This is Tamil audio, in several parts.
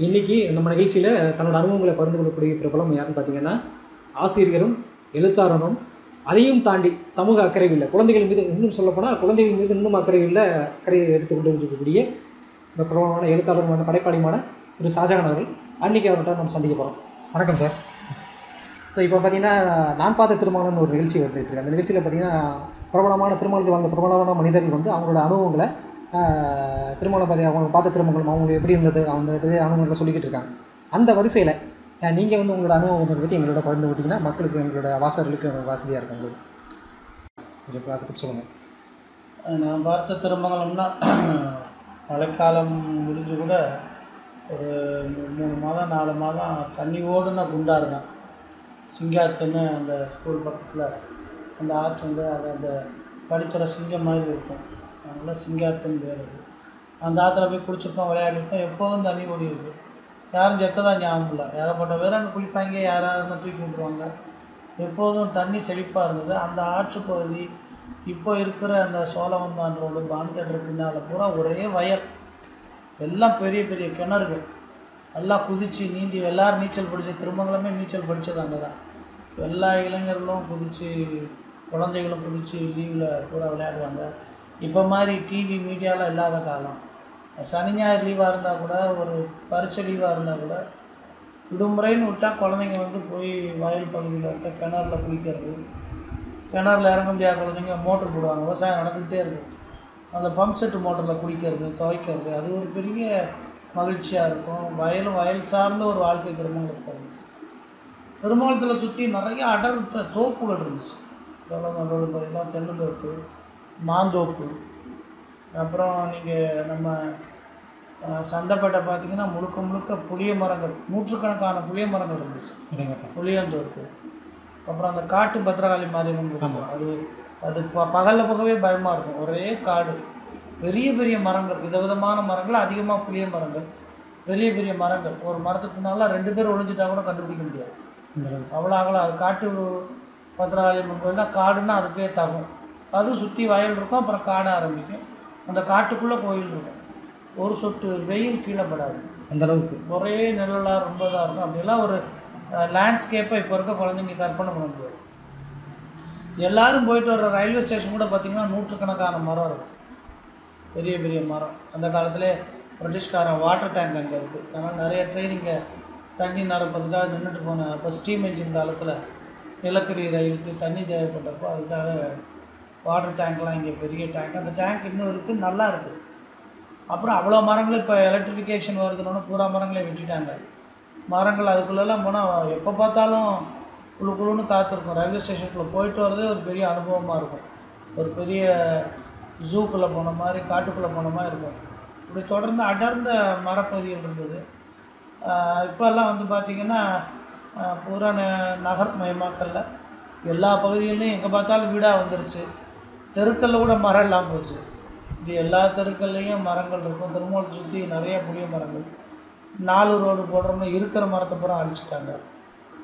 இன்றைக்கி நம்ம நிகழ்ச்சியில் தன்னோட அனுபவங்களை பகிர்ந்து கொள்ளக்கூடிய பிரபலம் யாருன்னு பார்த்தீங்கன்னா ஆசிரியரும் எழுத்தாளரும் அதையும் தாண்டி சமூக அக்கறை இல்லை குழந்தைகள் மீது இன்னும் சொல்லப்போனால் குழந்தைகள் மீது இன்னும் அக்கறை இல்லை அக்கறை எடுத்துக்கொண்டு இருக்கக்கூடிய இந்த பிரபலமான எழுத்தாளருமான படைப்பாளியுமான திரு ஷாஜகான் அவர்கள். அன்னைக்கு அவர்கிட்ட நம்ம சந்திக்க போகிறோம் வணக்கம் சார். ஸோ இப்போ பார்த்தீங்கன்னா நான் பார்த்த திருமணம்னு ஒரு நிகழ்ச்சி வந்துட்டு இருக்கு. அந்த நிகழ்ச்சியில் பார்த்தீங்கன்னா பிரபலமான திருமணத்தில் வாழ்ந்த பிரபலமான மனிதர்கள் வந்து அவங்களோட அனுபவங்களை திருமண திருமணம் அவங்க பார்த்த திருமணம் அவங்களுக்கு எப்படி இருந்தது அவங்க பற்றி அனுபவங்களை சொல்லிக்கிட்டு இருக்காங்க. அந்த வரிசையில் நீங்கள் வந்து உங்களோட அனுபவத்தை பற்றி எங்களோட பகிர்ந்து விட்டிங்கன்னா மக்களுக்கு எங்களோட வாசகர்களுக்கு வசதியாக இருக்கும் உங்களுக்கு கொஞ்சம் அதை பற்றி சொல்லுங்கள் நான் பார்த்த திருமங்கலம்னா மழைக்காலம் முடிஞ்சு கூட ஒரு மூணு மாதம் நாலு மாதம் தண்ணி ஓடுன குண்டா இருந்தேன் சிங்காத்துன்னு அந்த ஸ்கூல் பக்கத்தில் அந்த ஆற்று வந்து அது அந்த படித்துறை சிங்கம் மாதிரி இருக்கும். நல்லா சிங்காத்துன்னு பேர் அது. அந்த ஆற்றுல போய் குளிச்சிருக்கோம் விளையாடிருக்கோம் எப்போதும் தண்ணி ஓடி இருக்குது யாரும் செத்ததாக ஞாபகம் இல்லை. ஏகப்பட்ட பேர் அங்கே குளிப்பாங்க யாராவது தூக்கி விட்டுருவாங்க. எப்போதும் தண்ணி செழிப்பாக இருந்தது. அந்த ஆற்று பகுதி இப்போ இருக்கிற அந்த சோழவந்தான் ரோடு பான் பின்னால் பூரா ஒரே வயல். எல்லாம் பெரிய பெரிய கிணறுகள். எல்லாம் குதித்து நீந்தி எல்லோரும் நீச்சல் பிடிச்சி திருமங்கலமே நீச்சல் படித்தது அங்கே தான் எல்லா இளைஞர்களும் குதித்து குழந்தைகளும் குதித்து லீவில் பூரா விளையாடுவாங்க. இப்போ மாதிரி டிவி மீடியாலாம் இல்லாத காலம். சனி ஞாயிறு லீவாக இருந்தால் கூட ஒரு பரீட்சை லீவாக இருந்தால் கூட விடுமுறைன்னு விட்டால் குழந்தைங்க வந்து போய் வயல் பகுதியில் இருக்க கிணறுல குளிக்கிறது. கிணறுல இறங்க முடியாத குழந்தைங்க மோட்டர் போடுவாங்க. விவசாயம் நடந்துக்கிட்டே இருக்கும். அந்த பம்ப் செட்டு மோட்டரில் குளிக்கிறது துவைக்கிறது அது ஒரு பெரிய மகிழ்ச்சியாக இருக்கும். வயலும் வயல் சார்ந்த ஒரு வாழ்க்கை திருமணத்தில் இருந்துச்சு திருமணத்தில் சுற்றி நிறைய அடர்த்த தோப்புகள் இருந்துச்சு. வெள்ளம் நம்மளோட பார்த்தீங்கன்னா தென்னந்தோப்பு மாந்தோப்பு. அப்புறம் நீங்கள் நம்ம சந்தைப்பேட்டை பார்த்தீங்கன்னா முழுக்க முழுக்க புளிய மரங்கள் நூற்றுக்கணக்கான புளிய மரங்கள் இருந்துச்சு. புளியந்தோப்பு. அப்புறம் அந்த காட்டு பத்திரகாளி இருக்கும். அது அது ப பகலில் போகவே பயமாக இருக்கும். ஒரே காடு. பெரிய பெரிய மரங்கள் விதவிதமான மரங்கள் அதிகமாக புளிய மரங்கள் பெரிய பெரிய மரங்கள். ஒரு மரத்துக்கு முன்னால் ரெண்டு பேர் ஒளிஞ்சிட்டா கூட கண்டுபிடிக்க முடியாது. அவ்வளோ அகலம். அது காட்டு பத்திரகாளியம்மன் கோயில்னா காடுன்னா அதுக்கே தகும் அதுவும் சுற்றி வயல் இருக்கும் அப்புறம் காடு ஆரம்பிக்கும். அந்த காட்டுக்குள்ளே கோயில் இருக்கும். ஒரு சொட்டு வெயில் கீழே படாது. அந்த அளவுக்கு. ஒரே நிழலாக ரொம்ப இதாக இருக்கும். அப்படிலாம் ஒரு லேண்ட்ஸ்கேப்பை இப்போ இருக்க குழந்தைங்க கற்பனை பண்ண முடியாது. எல்லாரும் போயிட்டு வர ரயில்வே ஸ்டேஷன் கூட பார்த்திங்கன்னா நூற்றுக்கணக்கான மரம் இருக்கும். பெரிய பெரிய மரம். அந்த காலத்திலே பிரிட்டிஷ்காரன் வாட்டர் டேங்க் அங்கே இருக்குது அதனால் நிறைய ட்ரெயின் இங்கே தண்ணி நிரப்பதுக்காக நின்றுட்டு போன அப்போ ஸ்டீம் என்ஜின் காலத்தில் நிலக்கரி ரயிலுக்கு தண்ணி தேவைப்பட்டப்போ அதுக்காக வாட்டர் டேங்க்லாம் இங்கே பெரிய டேங்க். அந்த டேங்க் இன்னும் இருக்குது நல்லா இருக்குது அப்புறம் அவ்வளோ மரங்கள் இப்போ எலக்ட்ரிஃபிகேஷன் வருதுன்னு பூரா மரங்களே வெட்டிட்டாங்க. மரங்கள் அதுக்குள்ளெல்லாம் போனால் எப்போ பார்த்தாலும் குழு குழுன்னு காத்திருக்கும். ரயில்வே ஸ்டேஷனுக்குள்ளே போயிட்டு வரதே ஒரு பெரிய அனுபவமாக இருக்கும். ஒரு பெரிய ஜூக்குள்ளே போன மாதிரி காட்டுக்குள்ளே போன மாதிரி இருக்கும். இப்படி தொடர்ந்து அடர்ந்த மரப்பகுதிகள் இருந்தது. இப்போல்லாம் வந்து பார்த்திங்கன்னா பூரா ந- எல்லா பகுதிகள்லையும் எங்கே பார்த்தாலும் வீடாக வந்துருச்சு. தெருக்களில் கூட மரம் இல்லாமல் போச்சு. இது எல்லா தெருக்கள்லேயும் மரங்கள் இருக்கும். திருமூலத்தை சுற்றி நிறைய புளிய மரங்கள். நாலு ரோடு போடுறோம்னா இருக்கிற மரத்தை பூரா அழிச்சிட்டாங்க.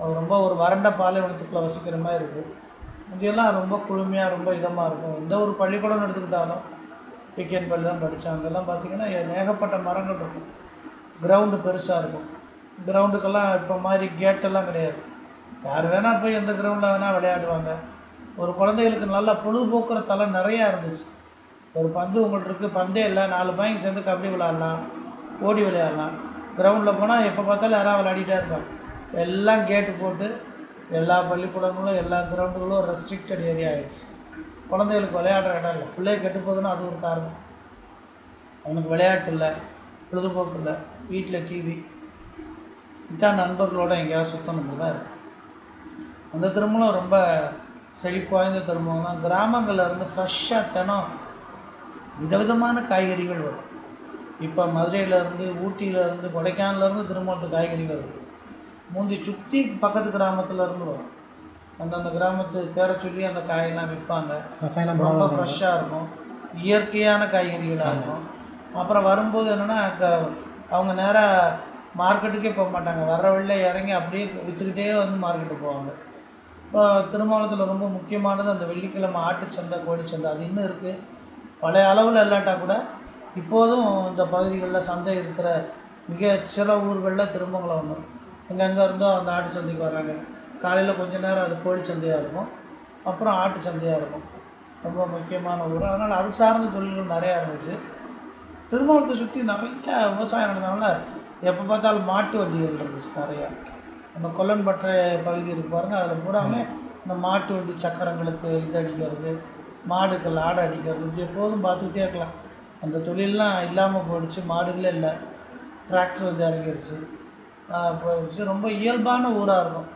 அது ரொம்ப ஒரு வறண்ட பாலைவனத்துக்குள்ளே வசிக்கிற மாதிரி இருக்குது முந்தியெல்லாம் ரொம்ப குளுமையாக ரொம்ப இதமாக இருக்கும். எந்த ஒரு பள்ளிக்கூடம் எடுத்துக்கிட்டாலும் பிகேன் பள்ளி தான் படித்தேன் அங்கெல்லாம் பார்த்தீங்கன்னா ஏகப்பட்ட மரங்கள் இருக்கும். கிரவுண்டு பெருசாக இருக்கும். கிரவுண்டுக்கெல்லாம் இப்போ மாதிரி கேட்டெல்லாம் கிடையாது. யார் வேணால் போய் எந்த கிரவுண்டில் வேணால் விளையாடுவாங்க. ஒரு குழந்தைகளுக்கு நல்லா பொழுதுபோக்குற தலம் நிறையா இருந்துச்சு. ஒரு பந்து உங்கள்கிட்ட இருக்குது பந்தே இல்லை நாலு பையன் சேர்ந்து கபடி விளையாடலாம் ஓடி விளையாடலாம். கிரவுண்டில் போனால் எப்போ பார்த்தாலும் யாராவது விளையாடிட்டே இருப்பாங்க. எல்லாம் கேட்டு போட்டு எல்லா பள்ளிக்கூடங்களும் எல்லா கிரவுண்டுகளும் ரெஸ்ட்ரிக்டட் ஏரியா ஆயிடுச்சு. குழந்தைகளுக்கு விளையாடுற இடம் இல்லை. பிள்ளை கெட்டு போகுதுன்னா அது ஒரு காரணம். அவனுக்கு விளையாட்டு இல்லை பொழுதுபோக்கு இல்லை வீட்டில் டிவி இதான் நண்பர்களோடு எங்கேயாவது சுத்தணும் தான் இருக்குது அந்த திருமணம் ரொம்ப செழிப்பு வாய்ந்த திருமணம் தான் கிராமங்கள்ல இருந்து ஃப்ரெஷ்ஷாக தினம் விதவிதமான காய்கறிகள் வரும். இப்போ மதுரையிலேருந்து ஊட்டியிலேருந்து கொடைக்கானலேருந்து திருமணத்து காய்கறி வருது மூந்தி சுற்றி பக்கத்து கிராமத்துல இருந்து வரும் அந்தந்த கிராமத்து பேரை சொல்லி அந்த காயெல்லாம் விற்பாங்க. ரசாயனம் ரொம்ப ஃப்ரெஷ்ஷாக இருக்கும். இயற்கையான காய்கறிகளாக இருக்கும். அப்புறம் வரும்போது என்னென்னா அவங்க நேராக மார்க்கெட்டுக்கே போக மாட்டாங்க. வர்ற வழியில் இறங்கி அப்படியே விற்றுக்கிட்டே வந்து மார்க்கெட்டுக்கு போவாங்க. இப்போ திருமணத்தில் ரொம்ப முக்கியமானது அந்த வெள்ளிக்கிழமை ஆட்டுச்சந்தை கோழிச்சந்தை அது இன்னும் இருக்குது பழைய அளவில் இல்லாட்டா கூட இப்போதும் இந்த பகுதிகளில் சந்தை இருக்கிற மிக சில ஊர்களில் திருமங்கலம் வந்துடும் எங்கெங்கே இருந்தோ அந்த ஆட்டு சந்தைக்கு வர்றாங்க. காலையில் கொஞ்ச நேரம் அது கோழி சந்தையாக இருக்கும். அப்புறம் ஆட்டு சந்தையாக இருக்கும். ரொம்ப முக்கியமான ஊர். அதனால் அது சார்ந்த தொழில்கள் நிறையா இருந்துச்சு. திருமணத்தை சுற்றி நிறைய விவசாயம் நடந்தனால எப்போ பார்த்தாலும் மாட்டு வண்டிகள் இருந்துச்சு நிறையா. அந்த கொல்லன்பற்றை பகுதி இருக்கு பாருங்க அதில் பூராமே இந்த மாட்டு வண்டி சக்கரங்களுக்கு இது அடிக்கிறது மாடுகள் ஆடை அடிக்கிறது இப்படி எப்போதும் பார்த்துக்கிட்டே இருக்கலாம். அந்த தொழிலெலாம் இல்லாமல் போயிடுச்சு மாடுகளே இல்லை. டிராக்டர் வந்து இறங்கிடுச்சு போயிடுச்சு. ரொம்ப இயல்பான ஊராக இருக்கும்.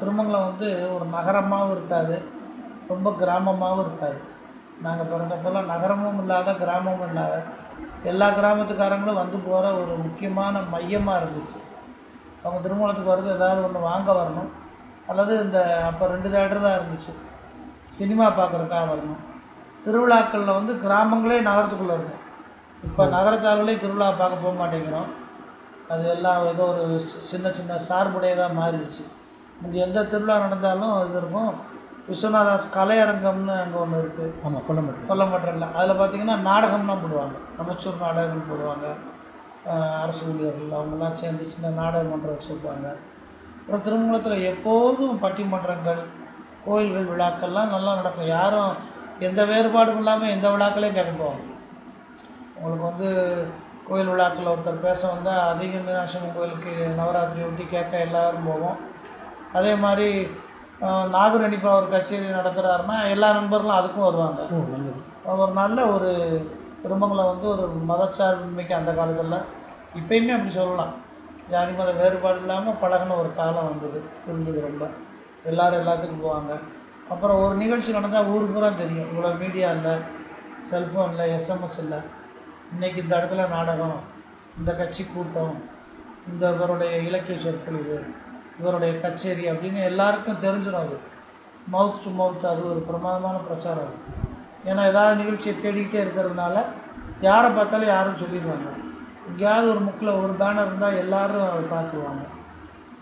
திருமங்கலம் வந்து ஒரு நகரமாகவும் இருக்காது. ரொம்ப கிராமமாகவும் இருக்காது. நாங்கள் பிறந்தப்பெல்லாம் நகரமும் இல்லாத கிராமமும் இல்லாத எல்லா கிராமத்துக்காரங்களும் வந்து போகிற ஒரு முக்கியமான மையமாக இருந்துச்சு. அவங்க திருமணத்துக்கு வருது ஏதாவது ஒன்று வாங்க வரணும். அல்லது இந்த அப்போ ரெண்டு தேட்டர் தான் இருந்துச்சு. சினிமா பார்க்குறதுக்காக வரணும். திருவிழாக்களில் வந்து கிராமங்களே நகரத்துக்குள்ளே இருக்கும். இப்போ நகரத்தார்களே திருவிழா பார்க்க போக மாட்டேங்கிறோம். அது எல்லாம் ஏதோ ஒரு சின்ன சின்ன சார்புடையதாக மாறிடுச்சு. இங்கே எந்த திருவிழா நடந்தாலும் இது இருக்கும். விஸ்வநாதாஸ் கலையரங்கம்னு அங்கே ஒன்று இருக்குது ஆமாம் கொல்லம்பட்டு. கொல்லம்பட்டில். அதில் பார்த்தீங்கன்னா நாடகம்லாம் போடுவாங்க. அமைச்சூர் நாடகங்கள் போடுவாங்க. அரசு ஊழியர்கள் அவங்கெல்லாம் சேர்ந்து சின்ன நாடக மன்றம் வச்சுருப்பாங்க. அப்புறம் திருமணத்தில் எப்போதும் பட்டிமன்றங்கள் கோயில்கள் விழாக்கள்லாம் நல்லா நடக்கும். யாரும் எந்த வேறுபாடும் இல்லாமல் எந்த விழாக்களையும் கேட்க போவாங்க. உங்களுக்கு வந்து கோயில் விழாக்கள் ஒருத்தர் பேச வந்தால் அதிக மீனாட்சி அம்மன் கோயிலுக்கு நவராத்திரி ஒட்டி கேட்க எல்லாரும் போவோம். அதே மாதிரி ஆஹ் நாகூர் அனிப்பா ஒரு கச்சேரி நடத்துகிறாருன்னா எல்லா நண்பர்களும் அதுக்கும் வருவாங்க. ஒரு நல்ல ஒரு திருமங்கலம் வந்து ஒரு மதச்சார்பின்மைக்கு அந்த காலத்தில் இப்போயுமே அப்படி சொல்லலாம். ஜாதி மத வேறுபாடு இல்லாமல் பழகின ஒரு காலம் வந்தது இருந்தது ரொம்ப. எல்லோரும் எல்லாத்துக்கும் போவாங்க. அப்புறம் ஒரு நிகழ்ச்சி நடந்தால் ஊர் பூரா தெரியும். இவ்வளோ மீடியா இல்லை செல்ஃபோன் இல்லை எஸ்எம்எஸ் இல்லை. இன்றைக்கி இந்த இடத்துல நாடகம் இந்த கட்சி கூட்டம் இந்த இவருடைய இலக்கிய சொற்பொழிவு இவருடைய கச்சேரி அப்படின்னு எல்லாருக்கும் தெரிஞ்சிடும் அது. மவுத் டு மவுத் அது ஒரு பிரமாதமான பிரச்சாரம் அது. ஏன்னா ஏதாவது நிகழ்ச்சியை தேடிக்கிட்டே இருக்கிறதுனால யாரை பார்த்தாலும் யாரும் சொல்லிடுவாங்க. எங்கேயாவது ஒரு முக்கில் ஒரு பேனர் இருந்தால் எல்லோரும் அதை பார்த்துருவாங்க.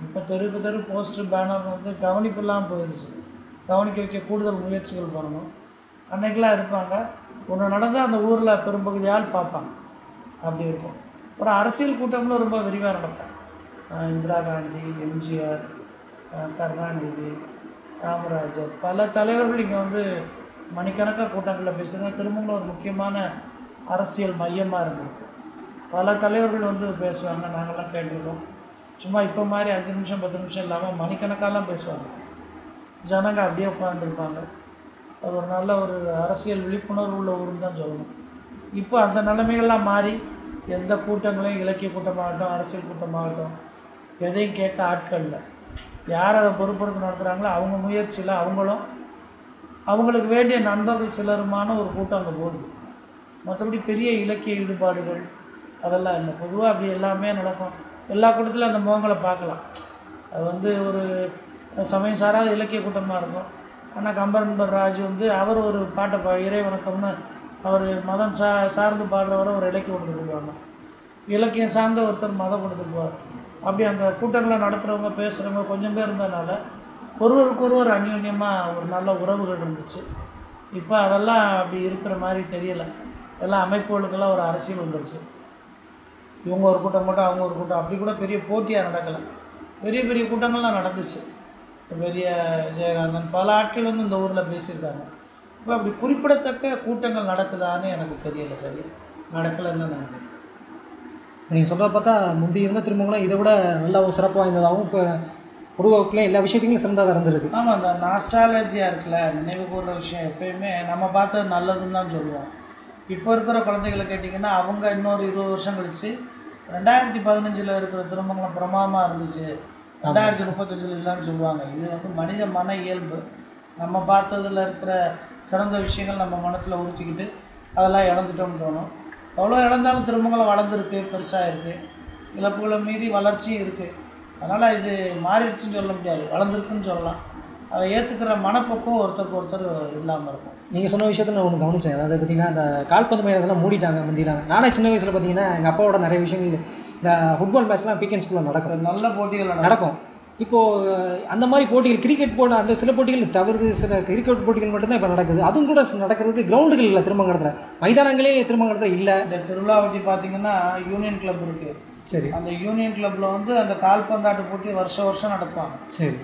இப்போ தெருக்கு தெரு போஸ்டர் பேனர் வந்து கவனிப்பு இல்லாமல் போயிடுச்சு கவனிக்க வைக்க கூடுதல் முயற்சிகள் பண்ணணும். அன்னைக்கெல்லாம் இருப்பாங்க. ஒன்று நடந்தால் அந்த ஊரில் பெரும்பகுதியால் பார்ப்பாங்க. அப்படி இருக்கும். அப்புறம் அரசியல் கூட்டங்களும் ரொம்ப விரிவாக நடப்பேன் இந்திரா காந்தி எம்ஜிஆர் கருணாநிதி காமராஜர் பல தலைவர்கள் இங்கே வந்து மணிக்கணக்காக கூட்டங்களில் பேசுகிறாங்க திருமங்கலம் ஒரு முக்கியமான அரசியல் மையமாக இருந்திருக்கு பல தலைவர்கள் வந்து பேசுவாங்க. நாங்கள்லாம் கேட்டிருக்கோம். சும்மா இப்போ மாதிரி அஞ்சு நிமிஷம் பத்து நிமிஷம் இல்லாமல் மணிக்கணக்காலாம் பேசுவாங்க. ஜனங்க அப்படியே உட்காந்துருப்பாங்க அது ஒரு நல்ல ஒரு அரசியல் விழிப்புணர்வு உள்ள ஊருன்னு தான் சொல்லணும். இப்போ அந்த நிலைமைகள்லாம் மாறி எந்த கூட்டங்களையும் இலக்கிய கூட்டமாகட்டும் அரசியல் கூட்டமாகட்டும் எதையும் கேட்க ஆட்கள் இல்லை. யார் அதை பொறுப்பெடுத்து நடத்துகிறாங்களோ அவங்க முயற்சியில் அவங்களும் அவங்களுக்கு வேண்டிய நண்பர்கள் சிலருமான ஒரு கூட்டம் அங்கே போகுது. மற்றபடி பெரிய இலக்கிய ஈடுபாடுகள் அதெல்லாம் இல்லை. பொதுவாக அப்படி எல்லாமே நடக்கும். எல்லா கூட்டத்திலும் அந்த முகங்களை பார்க்கலாம். அது வந்து ஒரு சமயம் சாராத இலக்கிய கூட்டமாக இருக்கும். ஆனால் கம்பரன்பர் ராஜு வந்து அவர் ஒரு பாட்டை பா இறை வணக்கம்னு அவர் மதம் சா சார்ந்து பாடுறவரை ஒரு இலக்கியம் கொடுத்துட்டு போவாங்க இலக்கியம் சார்ந்த ஒருத்தர் மதம் கொடுத்துட்டு போவார் அப்படி அந்த கூட்டங்களை நடத்துகிறவங்க பேசுகிறவங்க கொஞ்சம் பேர் இருந்ததுனால ஒருவருக்கொருவர் அந்யோன்யமாக ஒரு நல்ல உறவுகள் இருந்துச்சு. இப்போ அதெல்லாம் அப்படி இருக்கிற மாதிரி தெரியலை. எல்லாம் அமைப்புகளுக்கெல்லாம் ஒரு அரசியல் வந்துருச்சு. இவங்க ஒரு கூட்டம் மட்டும் அவங்க ஒரு கூட்டம். அப்படி கூட பெரிய போட்டியாக நடக்கலை. பெரிய பெரிய கூட்டங்கள்லாம் நடந்துச்சு. பெரிய ஜெயகாந்தன் பல ஆட்கள் வந்து இந்த ஊரில் பேசியிருக்காங்க. இப்போ அப்படி குறிப்பிடத்தக்க கூட்டங்கள் நடக்குதான்னு எனக்கு தெரியலை. சரி நடக்கலைன்னு தான் நினைக்கிறேன். நீங்கள் சொல்கிற பார்த்தா முந்தி இருந்த திருமங்கலம் இதை விட நல்ல ஒரு சிறப்பு வாய்ந்ததாகவும் இப்போ உருவாக்கில் எல்லா விஷயத்தையும் சிறந்ததாக இருந்திருக்கு ஆமாம் அந்த நாஸ்டாலஜியாக இருக்குல்ல நினைவு கூறுற விஷயம் எப்பயுமே நம்ம பார்த்தது நல்லதுன்னு தான் சொல்லுவோம். இப்போ இருக்கிற குழந்தைகளை கேட்டிங்கன்னா அவங்க இன்னொரு இருபது வருஷம் கழிச்சு ரெண்டாயிரத்தி பதினஞ்சில் இருக்கிற திருமணம் பிரமாதமாக இருந்துச்சு. ரெண்டாயிரத்தி முப்பத்தஞ்சில் இல்லைன்னு சொல்லுவாங்க. இது வந்து மனித மன இயல்பு. நம்ம பார்த்ததில் இருக்கிற சிறந்த விஷயங்கள் நம்ம மனசில் உறுத்திக்கிட்டு அதெல்லாம் இழந்துட்டோம்னு தோணும். எவ்வளோ இழந்தாலும் திருமங்கலம் வளர்ந்துருக்கு பெருசாக இருக்குது இழப்புகளை மீறி வளர்ச்சியும் இருக்குது அதனால் இது மாறிடுச்சுன்னு சொல்ல முடியாது வளர்ந்துருக்குன்னு சொல்லலாம். அதை ஏற்றுக்கிற மனப்பக்குவம் ஒருத்தருக்கு ஒருத்தர் இல்லாமல் இருக்கும். நீங்கள் சொன்ன விஷயத்தில் நான் ஒன்று கவனிச்சேன். அதாவது பார்த்தீங்கன்னா இந்த கால்பந்து மையத்தெல்லாம் மூடிட்டாங்க முந்தினாங்க நானே சின்ன வயசில் பார்த்தீங்கன்னா எங்கள் அப்பாவோட நிறைய விஷயங்கள் இந்த ஃபுட்பால் மேட்ச்லாம் வீக்கெண்ட் ஸ்கூலில் நடக்கும். நல்ல போட்டிகள் நடக்கும். இப்போது அந்த மாதிரி போட்டிகள் கிரிக்கெட் போட அந்த சில போட்டிகள் தவிர்த்து சில கிரிக்கெட் போட்டிகள் மட்டும்தான் இப்போ நடக்குது. அதுவும் கூட நடக்கிறதுக்கு கிரவுண்டுகள் இல்லை திருமங்கலத்தில் மைதானங்களே திருமங்கலத்தில் இல்லை. இந்த திருவிழா ஒட்டி பார்த்தீங்கன்னா யூனியன் கிளப் இருக்குது சரி. அந்த யூனியன் கிளப்பில் வந்து அந்த கால்பந்தாட்ட போட்டி வருஷம் வருஷம் நடத்துவாங்க. சரி.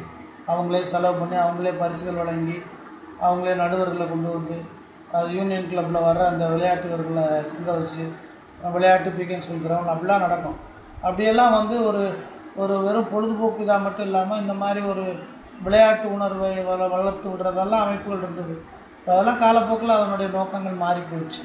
அவங்களே செலவு பண்ணி அவங்களே பரிசுகள் வழங்கி அவங்களே நடுவர்களை கொண்டு வந்து அது யூனியன் கிளப்பில் வர அந்த விளையாட்டு வீரர்களை தங்க வச்சு விளையாட்டு பீக்கன்னு சொல்லிக்கிறவங்க அப்படிலாம் நடக்கும். அப்படியெல்லாம் வந்து ஒரு ஒரு வெறும் பொழுதுபோக்கு இதாக மட்டும் இல்லாமல் இந்த மாதிரி ஒரு விளையாட்டு உணர்வை வள வளர்த்து விடுறதெல்லாம் அமைப்புகள் இருந்தது. அதெல்லாம் காலப்போக்கில் அதனுடைய நோக்கங்கள் மாறி போயிடுச்சு.